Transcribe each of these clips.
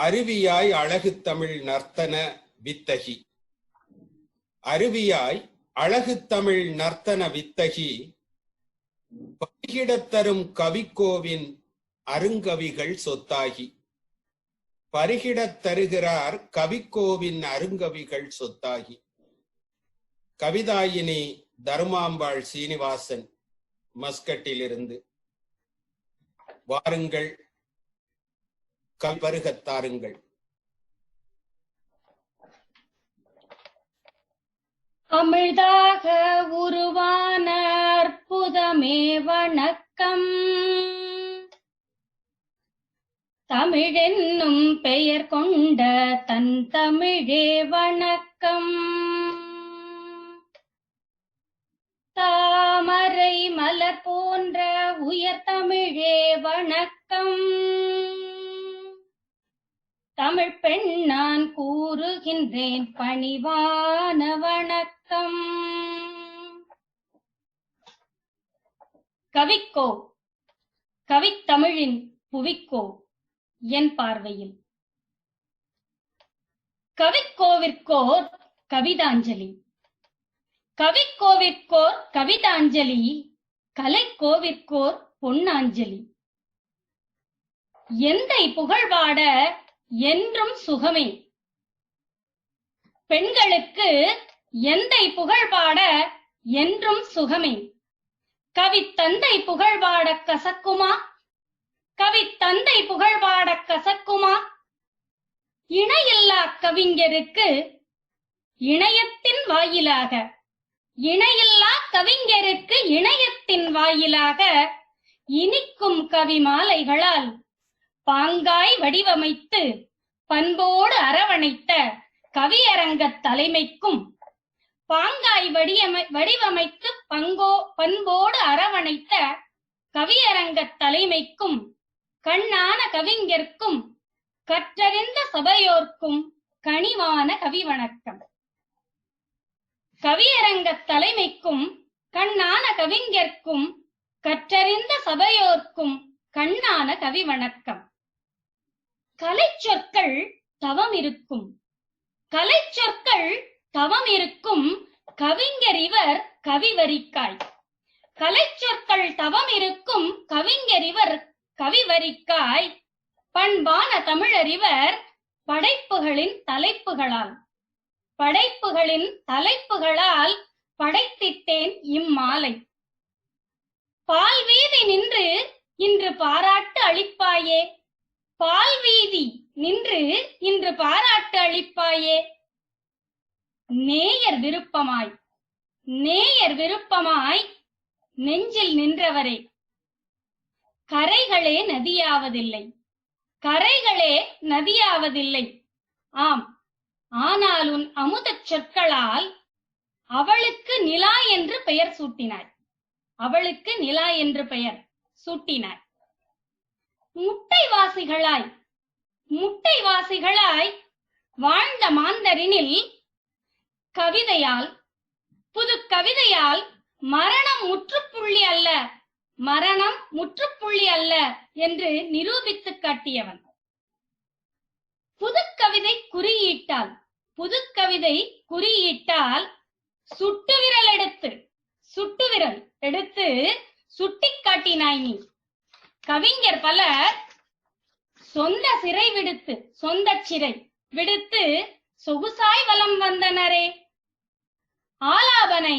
அருவியாய் அழகு தமிழ் நர்த்தன வித்தகி. அருவியாய் அழகு தமிழ் நர்த்தன வித்தகி பகிடத் தரும் கவிக்கோவின் அருங்கவிகள் சொத்தாகி. பருகிடத் தருகிறார் கவிக்கோவின் அருங்கவிகள் சொத்தாகி. கவிதாயினி தர்மாம்பாள் சீனிவாசன் மஸ்கட்டிலிருந்து. வாருங்கள். கல்வருகத்தாருங்கள் அமிழ்தாக உருவான அற்புதமே வணக்கம். தமிழென்னும் பெயர் கொண்ட தன் தமிழே வணக்கம். தாமரை மலர் போன்ற உயர் தமிழே வணக்கம். தமிழ் பெண் நான் கூறுகின்றேன் பணிவான வணக்கம். கவிக்கோ கவித்தமிழின் புவிக்கோ என் பார்வையில். கவிக்கோவிற்கோர் கவிதாஞ்சலி. கவிக்கோவிற்கோர் கவிதாஞ்சலி கலைக்கோவிற்கோர் பொன்னாஞ்சலி. எந்தை புகழ்வாட என்றும் சுகமே. பெண்களுக்கு எந்தை புகழ் பாட என்றும் சுகமே. கவித்தந்தை புகழ்பாட கசக்குமா? கவித்தந்தை புகழ்பாட கசக்குமா? இணையில்லா கவிஞருக்கு இணையத்தின் வாயிலாக இணையில்லா கவிஞருக்கு இணையத்தின் வாயிலாக இனிக்கும் கவி மாலைகளால் பாங்காய் வடிவமைத்து பண்போடு அரவணைத்த கவியரங்கத் தலைமைக்கும் பாங்காய் வடிவமை வடிவமைத்து பங்கோ பண்போடு அரவணைத்த கவியரங்கத் தலைமைக்கும் கண்ணான கவிஞர்க்கும் கற்றறிந்த சபையோர்க்கும் கனிவான கவி வணக்கம். கவியரங்கத் தலைமைக்கும் கண்ணான கவிஞர்க்கும் கற்றறிந்த சபையோர்க்கும் கண்ணான கவி வணக்கம். கலை சொற்கள் தவம் இருக்கும் கலை சொற்கள் தவம் இருக்கும் கவிஞர் இவர் கவிவரிக்காய். கலை சொற்கள் தவம் இருக்கும் கவிஞர் இவர் கவிவரிக்காய். பண்பான தமிழறிவர் படைப்புகளின் தலைப்புகளால். படைப்புகளின் தலைப்புகளால் படைத்திட்டேன் இம்மாலை. பால் வீதி நின்று இன்று பாராட்டு அளிப்பாயே. பால் வீதி நின்று இன்று பாராட்டு அளிப்பாயே. நேயர் விருப்பமாய் நேயர் விருப்பமாய் நெஞ்சில் நின்றவரே. கரைகளே நதியாவதில்லை கரைகளே நதியாவதில்லை. ஆம் ஆனால் உன் அமுதச் சொற்களால் அவளுக்கு நிலா என்று பெயர் சூட்டினாய். அவளுக்கு நிலா என்று பெயர் சூட்டினாய். முட்டைவாசிகளாய் முட்டைவாசிகளாய் வாழ்ந்த மாந்தரினில் கவிதையால் புது கவிதையால் மரணம் முற்றுப்புள்ளி அல்ல மரணம் முற்றுப்புள்ளி அல்ல என்று நிரூபித்துக் காட்டியவன். புது கவிதை குறியீட்டால் புது கவிதை குறியீட்டால் சுட்டு விரல் எடுத்து சுட்டு விரல் எடுத்து சுட்டி காட்டினாய் நீ. கவிஞர் பலர் சொந்த சிறை விடுத்து சொந்த சிறை விடுத்து சொகுசாய் வலம் வந்தனரே. ஆலாபனை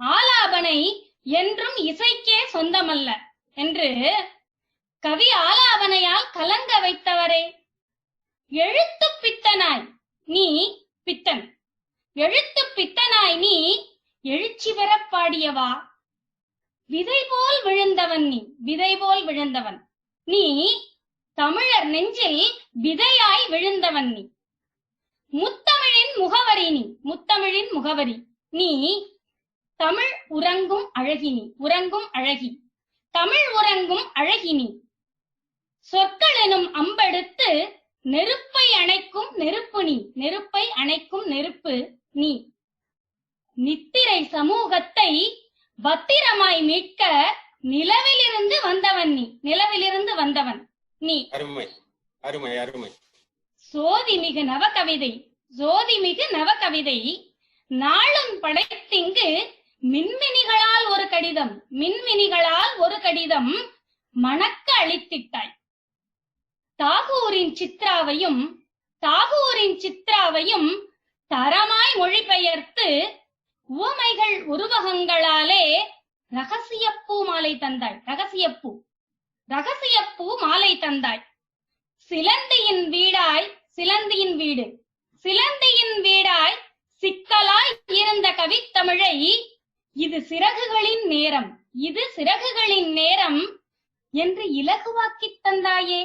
ஆலாபனை என்றும் இசைக்கே சொந்தமல்ல என்று கவி ஆலாபனையால் கலங்க வைத்தவரே. எழுத்து பித்தனாய் நீ பித்தன். எழுத்து பித்தனாய் நீ எழுச்சி பெற பாடியவா? விதை போல் விழுந்தவன் நீ விதை போல் விழுந்தவன். நீ தமிழர் நெஞ்சில் விதையாய் விழுந்தவன் நீ. முத்தமிழின் முகவரி நீ முத்தமிழின் முகவரி. நீ தமிழ் உறங்கும் அழகினி உறங்கும் அழகி. தமிழ் உறங்கும் அழகினி சொற்கள் எனும் அம்பெடுத்து நெருப்பை அணைக்கும் நெருப்பு நீ நெருப்பை அணைக்கும் நெருப்பு நீ. நித்திரை சமூகத்தை பத்திரமாய் மீட்க நிலவிலிருந்து வந்தவன் நீ. நிலவிலிருந்து வந்தவன் நீ. அருமை அருமை அருமை. சோதிமிகு நவகவிதை சோதிமிகு நவகவிதை. நாளும் படைத்திங்கு மின்மினிகளால் ஒரு கடிதம் மின்மினிகளால் ஒரு கடிதம் மணக்க அளித்திட்டாய். தாகூரின் சித்ராவையும் தாகூரின் சித்ராவையும் தரமாய் மொழிபெயர்த்து உவமைகள் உருவகங்களாலே ரகசியப்பூ மாலை தந்தாய் ரகசியப்பூ. ரகசியப்பூ மாலை தந்தாய் சிலந்தியின் வீடாய் சிலந்தியின் வீடு. சிலந்தியின் வீடாய் சிக்கலாய் இருந்த கவித்தமிழை இது சிறகுகளின் நேரம். இது சிறகுகளின் நேரம் என்று இலகுவாக்கித் தந்தாயே.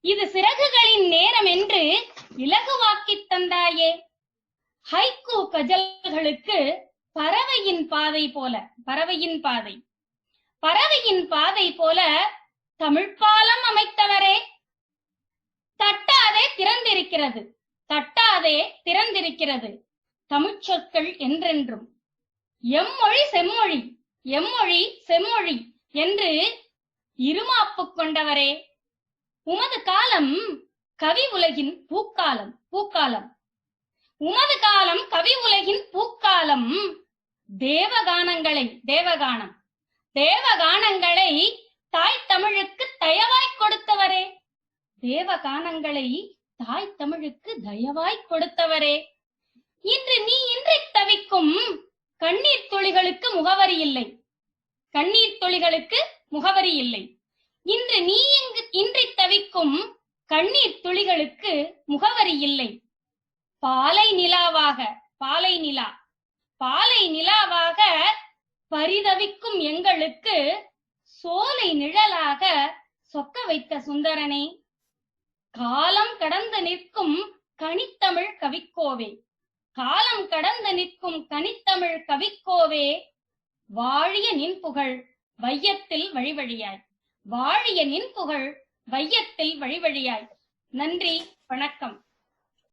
இது சிறகுகளின் நேரம் என்று இலகுவாக்கித் தந்தாயே. ஹைக்கூ கஜல்களுக்கு பறவையின் பாதை போல பறவையின் பாதை. பறவையின் பாதை போல தமிழ்ப்பாலம் அமைத்தவரே. தட்டாதே திறந்திருக்கிறது. தட்டாதே திறந்திருக்கிறது. தமிழ் சொற்கள் என்றென்றும். எம்மொழி செம்மொழி எம்மொழி செம்மொழி என்று இருமாப்பு கொண்டவரே. உமது காலம் கவி உலகின் பூக்காலம் பூக்காலம். உமது காலம் கவி உலகின் பூக்காலம். தேவகானங்களை தேவகானம். தேவகானங்களை தாய் தமிழுக்கு தயவாய் கொடுத்தவரே. தேவகானங்களை தாய் தமிழுக்கு தயவாய் கொடுத்தவரே. இன்று நீ இன்றி தவிக்கும் கண்ணீர் துளிகளுக்கு முகவரி இல்லை. கண்ணீர் துளிகளுக்கு முகவரி இல்லை. இன்று நீ இங்கு இன்றி தவிக்கும் கண்ணீர் துளிகளுக்கு முகவரி இல்லை. பாலை நிலாவாக பாலை நிலா. பாலை நிலாவாக பரிதவிக்கும் எங்களுக்கு சோலை நிழலாக சொக்க வைத்த சுந்தரனே. காலம் கடந்து நிற்கும் கனித்தமிழ் கவிக்கோவே. காலம் கடந்து நிற்கும் கனித்தமிழ் கவிக்கோவே. வாழிய நின் புகழ் வையத்தில் வழிவழியாய். வாழிய நின் புகழ் வையத்தில் வழிவழியாய். நன்றி வணக்கம்.